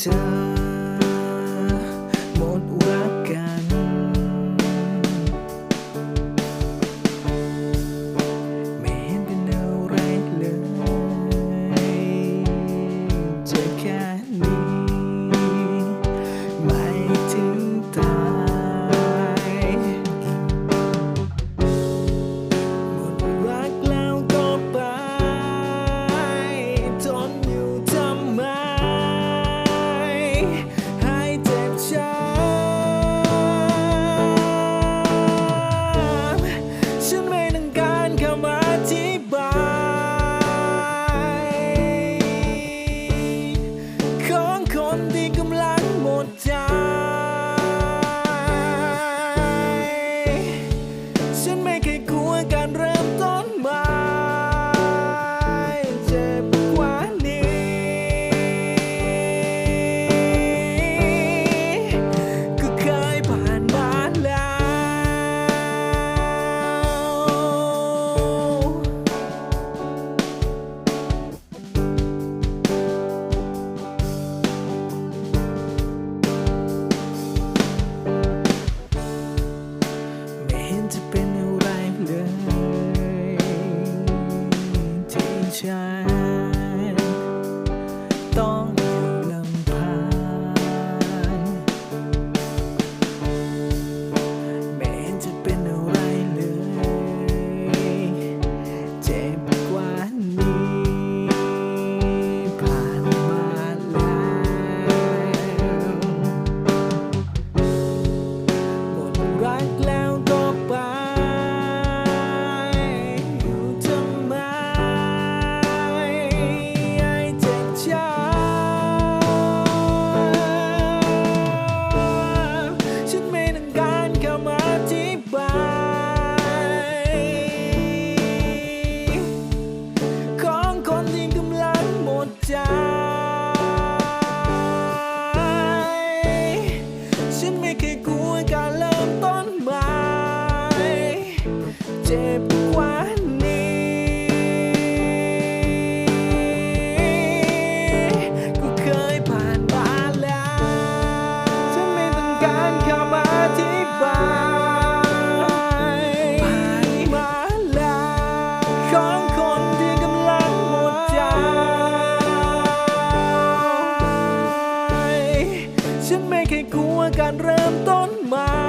too. ดรั จ็บกว่านี้ก็เคยผ่านมาแล้ว ฉันไม่ต้องการคำอธิบายผ่านมาแล้ว ของคนที่กำลังหมดใจ ฉันไม่เคยกลัวการเริ่มต้นใหม่